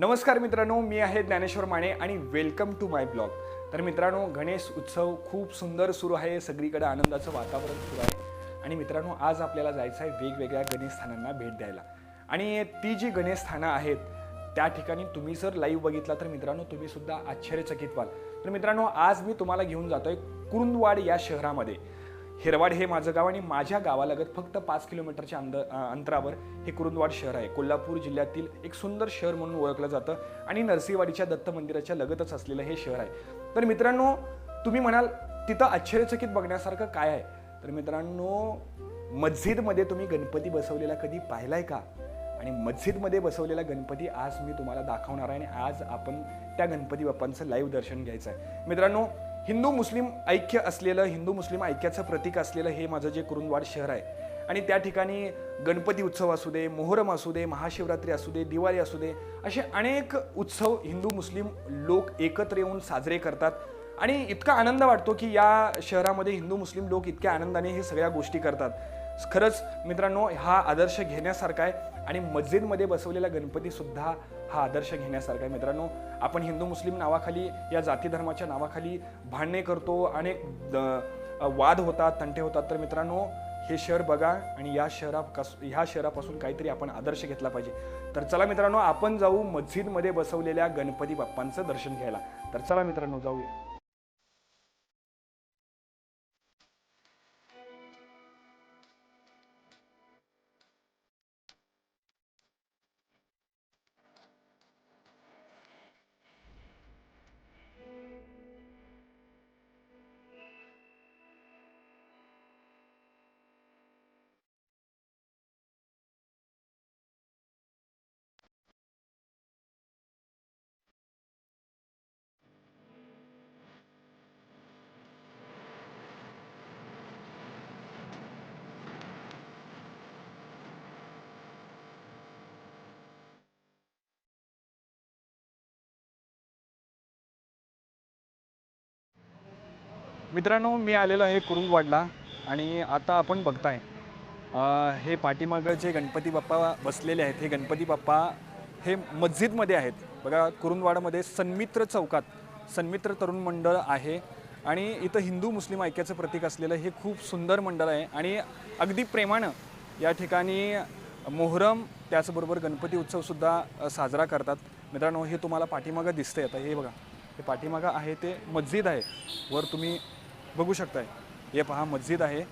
नमस्कार मित्रांनो मी आहे ज्ञानेश्वर माने आणि वेलकम टू माय ब्लॉग तर मित्रांनो गणेश उत्सव खूप सुंदर सुरू आहे सगळीकडे आनंदाचं वातावरण सुरू आहे. आणि मित्रांनो आज आपल्याला जायचं आहे वेगवेगळ्या गणेश स्थानांना भेट द्यायला. आणि ती जी गणेश स्थानं आहेत त्या ठिकाणी तुम्ही जर लाईव्ह बघितला तर मित्रांनो तुम्ही सुद्धा आश्चर्यचकित व्हाल. तर मित्रांनो आज मी तुम्हाला घेऊन जातोय कुरुंदवाड या शहरामध्ये. हिरवाड हे माझं गाव आणि माझ्या गावालगत फक्त पाच किलोमीटरच्या अंद अंतरावर हे कुरुंदवाड शहर आहे. कोल्हापूर जिल्ह्यातील एक सुंदर शहर म्हणून ओळखलं जातं आणि नरसिंहवाडीच्या दत्त मंदिराच्या लगतच असलेलं हे शहर आहे. तर मित्रांनो तुम्ही म्हणाल तिथं आश्चर्यचकित बघण्यासारखं काय आहे? तर मित्रांनो मस्जिदमध्ये तुम्ही गणपती बसवलेला कधी पाहिलाय का? आणि मस्जिदमध्ये बसवलेला गणपती आज मी तुम्हाला दाखवणार आहे आणि आज आपण त्या गणपती बाप्पांचं लाईव्ह दर्शन घ्यायचं आहे. मित्रांनो हिंदू मुस्लिम ऐक्य असलेलं हिंदू मुस्लिम ऐक्याचं प्रतीक असलेलं हे माझं जे कुरुंदवाड शहर आहे. आणि त्या ठिकाणी गणपती उत्सव असू दे मोहरम असू दे महाशिवरात्री असू दे दिवाळी असू दे असे अनेक उत्सव हिंदू मुस्लिम लोक एकत्र येऊन साजरे करतात. आणि इतका आनंद वाटतो की या शहरामध्ये हिंदू मुस्लिम लोक इतक्या आनंदाने हे सगळ्या गोष्टी करतात. खरंच मित्रांनो हा आदर्श घेण्यासारखा आहे. आणि मस्जिदमध्ये बसवलेला गणपतीसुद्धा हा आदर्श घेण्यासारखा आहे. मित्रांनो आपण हिंदू मुस्लिम नावाखाली या जाती धर्माच्या नावाखाली भांडणे करतो अनेक द- वाद होतात तंटे होतात. तर मित्रांनो हे शहर बघा आणि या शहरा ह्या शहरापासून काहीतरी आपण आदर्श घेतला पाहिजे. तर चला मित्रांनो आपण जाऊ मस्जिदमध्ये बसवलेल्या गणपती बाप्पांचं दर्शन घ्यायला. तर चला मित्रांनो जाऊया. मित्रांनो मी आलेलो आहे कुरुंगवाडला आणि आता आपण बघताय हे पाठीमागं जे गणपती बाप्पा बसलेले आहेत हे गणपती बाप्पा हे मस्जिदमध्ये आहेत. बघा कुरुंदवाडामध्ये सन्मित्र चौकात सन्मित्र तरुण मंडळ आहे आणि इथं हिंदू मुस्लिम ऐक्याचं प्रतीक असलेलं हे खूप सुंदर मंडळ आहे आणि अगदी प्रेमानं या ठिकाणी मोहरम त्याचबरोबर गणपती उत्सवसुद्धा साजरा करतात. मित्रांनो हे तुम्हाला पाठीमागं दिसतंय. आता हे बघा हे पाठीमागं आहे ते मस्जिद आहे. वर तुम्ही बघू शकताय. हे पहा मस्जिद आहे.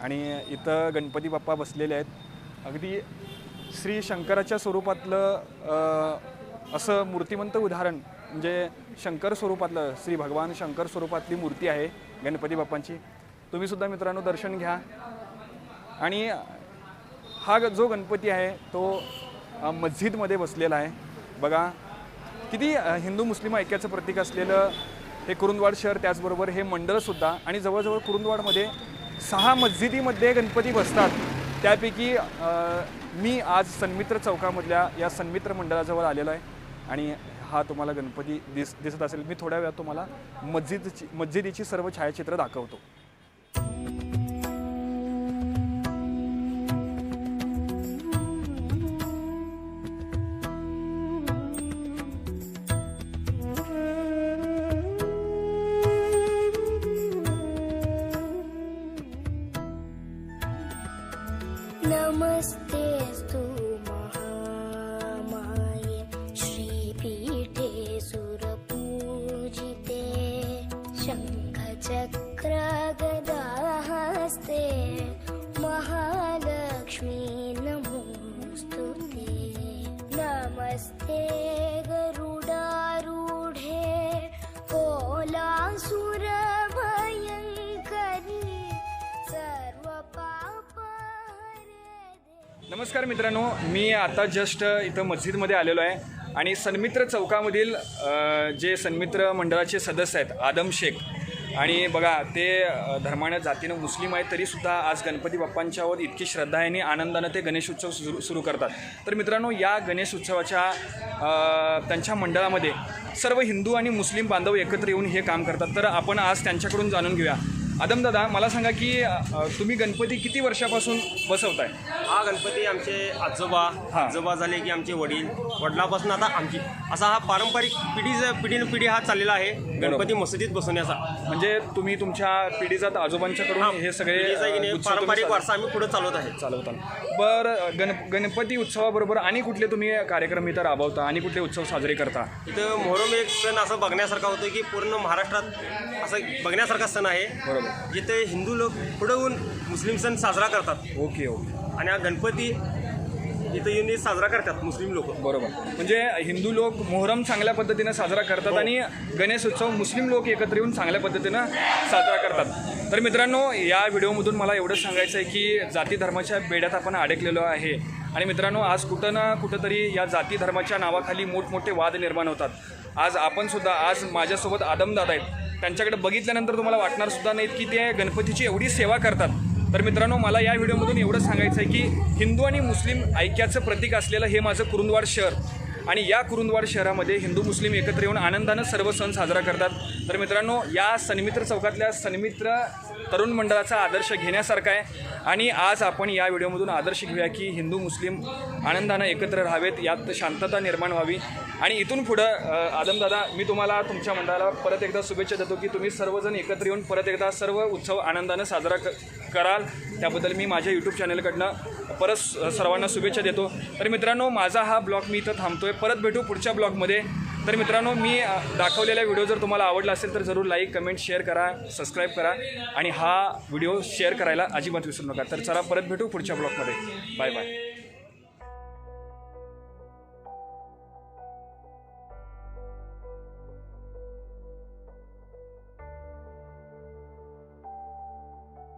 आणि इथं गणपती बाप्पा बसलेले आहेत. अगदी श्री शंकराच्या स्वरूपातलं असं मूर्तिमंत उदाहरण म्हणजे शंकर स्वरूपातलं श्री भगवान शंकर स्वरूपातली मूर्ती आहे गणपती बाप्पांची. तुम्हीसुद्धा मित्रांनो दर्शन घ्या. आणि हा ग- जो गणपती आहे तो मस्जिदमध्ये बसलेला आहे. बघा किती हिंदू मुस्लिम ऐक्याचं प्रतीक असलेलं हे कुरुंदवाड शहर त्याचबरोबर हे मंडळसुद्धा आणि जवळजवळ कुरुंदवाडमध्ये सहा मस्जिदीमध्ये गणपती बसतात. त्यापैकी मी आज सन्मित्र चौकामधल्या या सन्मित्र मंडळाजवळ आलेलो आहे आणि हा तुम्हाला गणपती दिस दिसत असेल. मी थोड्या वेळात तुम्हाला मस्जिदची मस्जिदीची सर्व छायाचित्र दाखवतो. नमस्तेऽस्तु महामाये श्रीपीठे सुरपूजिते शङ्खचक्रगदाहस्ते महालक्ष्मी नमोऽस्तु ते। नमस्ते नमस्कार मित्रांनो मी आता जस्ट इथं मस्जिदमध्ये आलेलो आहे. आणि सन्मित्र चौकामधील जे सन्मित्र मंडळाचे सदस्य आहेत आदम शेख. आणि बघा ते अ, धर्मानं जातीनं मुस्लिम आहेत तरीसुद्धा आज गणपती बाप्पांच्यावर इतकी श्रद्धा आहे आणि आनंदानं ते गणेश उत्सव सुरू सुरू करतात. तर मित्रांनो या गणेश उत्सवाच्या त्यांच्या मंडळामध्ये सर्व हिंदू आणि मुस्लिम बांधव एकत्र येऊन हे काम करतात. तर आपण आज त्यांच्याकडून जाणून घेऊया. आदम दादा मला सांगा की अ, तुम्ही गणपती किती वर्षापासून बसवताय? हा गणपती आमचे आजोबा हा. आजोबा झाले की आमचे वडील. वडिलापासून आता आमची असा हा पारंपरिक पिढी पिढीन पिढी हा चाललेला आहे गणपती मशिदीत बसवण्याचा. म्हणजे तुम्ही तुमच्या पिढीचा हा, आजोबांच्याकडून हे. सगळे पिढीचा की नाही, उत्सव तुम्ही पारंपरिक वारसा आम्ही पुढे चालवत आहे. चालवताना. बरं गण गणपती उत्सवाबरोबर आणि कुठले तुम्ही कार्यक्रम इथं राबवता आणि कुठले उत्सव साजरे करता? इथं मोहरम एक सण असं बघण्यासारखा होतो की पूर्ण महाराष्ट्रात असं बघण्यासारखा सण आहे. बरोबर. जिथे हिंदू लोक पुढे येऊन मुस्लिम सण साजरा करतात. Okay okay. आणि हा गणपती इथं येऊन साजरा करतात मुस्लिम लोक. बरोबर. म्हणजे हिंदू लोक मोहरम चांगल्या पद्धतीनं साजरा करतात आणि गणेश उत्सव मुस्लिम लोक एकत्र येऊन चांगल्या पद्धतीनं साजरा करतात. तर मित्रांनो या व्हिडिओमधून मला एवढंच सांगायचं आहे की जाती धर्माच्या बेड्यात आपण अडकलेलो आहे. आणि मित्रांनो आज कुठं ना कुठंतरी या जाती धर्माच्या नावाखाली मोठमोठे वाद निर्माण होतात. आज आपण सुद्धा आज माझ्यासोबत आदमदादा आहेत. त्यांच्याकडे बघितल्यानंतर तुम्हाला वाटणार सुद्धा नाहीत की ते गणपतीची एवढी सेवा करतात. तर मित्रांनो मला या व्हिडिओमधून एवढं सांगायचं आहे की हिंदू आणि मुस्लिम ऐक्याचं प्रतीक असलेलं हे माझं कुरुंदवाड शहर. आणि या कुरुंदवाड शहरामध्ये हिंदू मुस्लिम एकत्र येऊन आनंदानं सर्व सण साजरा करतात. तर मित्रांनो या सन्मित्र चौकातल्या सन्मित्र तरुण मंडळाचा आदर्श घेण्यासारखा आहे. आणि आज आपण या व्हिडिओमधून आदर्श घेऊया की हिंदू मुस्लिम आनंदानं एकत्र राहावेत यात शांतता निर्माण व्हावी. आणि इथून पुढं आदमदादा मी तुम्हाला तुमच्या मंडळाला परत एकदा शुभेच्छा देतो की तुम्ही सर्वजण एकत्र येऊन परत एकदा सर्व उत्सव आनंदानं साजरा क कराल. त्याबद्दल मी माझ्या यूट्यूब चॅनलकडनं परत स- सर्वांना शुभेच्छा देतो. तर मित्रांनो माझा हा ब्लॉग मी इथं थांबतो आहे परत भेटू पुढच्या ब्लॉगमध्ये. तर मित्रांनो मी दाखवलेला व्हिडिओ जर तुम्हाला आवडला असेल तर जरूर लाईक कमेंट शेअर करा सबस्क्राईब करा आणि हा व्हिडिओ शेअर करायला अजिबात विसरू नका. तर चला परत भेटू पुढच्या ब्लॉगमध्ये बाय बाय